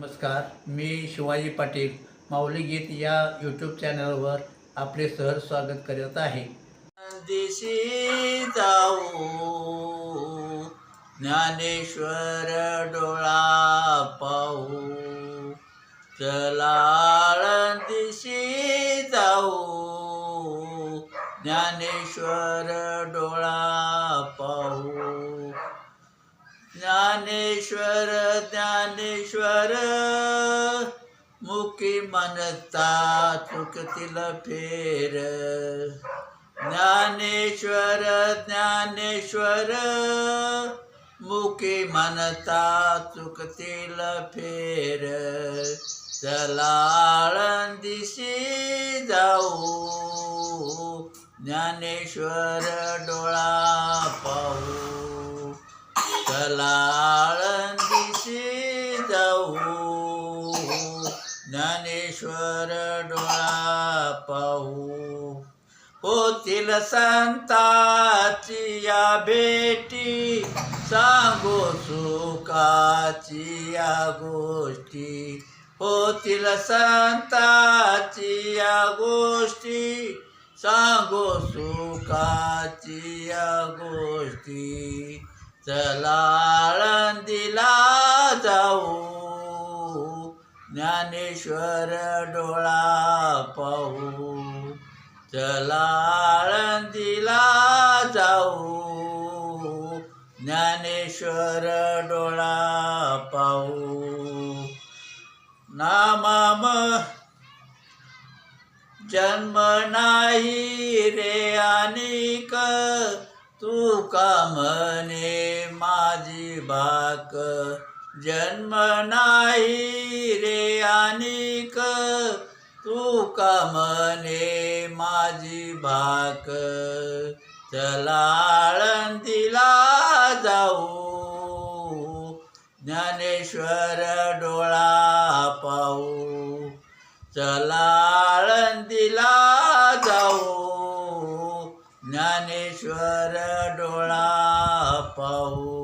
नमस्कार मी शिवाजी पाटील माऊली गीत या यूट्यूब चॅनलवर आपले सहर स्वागत करत आहे. दिशी जाऊ ज्ञानेश्वर डोळा पाहू. चला दिशी जाऊ ज्ञानेश्वर डोळा पाहू. ज्ञानेश्वर ज्ञानेश्वर मुखी म्हणता चुकतील फेर। ज्ञानेश्वर ज्ञानेश्वर मुके म्हणता चुकतील फेर। चलाळ दिशी जाऊ ज्ञानेश्वर डोळा पाहू। चला ज्ञानेश्वर डोळा पाहू होतील संताची या भेटी. सांगो सुखाची या गोष्टी. होतील संताची या गोष्टी. सांगो सुखाची या गोष्टी. चला आळंदीला जाऊ. ज्ञानेश्वर डोळा पाहू चलाळंदीला जाऊ. ज्ञानेश्वर डोळा पाहू नामाम जन्म नाही रे अनिक. तू का म्हणे माझी बाक? जन्म नाही रे अनिक तू का माझी भाक? चलाळंतीला जाऊ ज्ञानेश्वर डोळा पाहू. चलाळंदीला जाऊ ज्ञानेश्वर डोळा पाऊ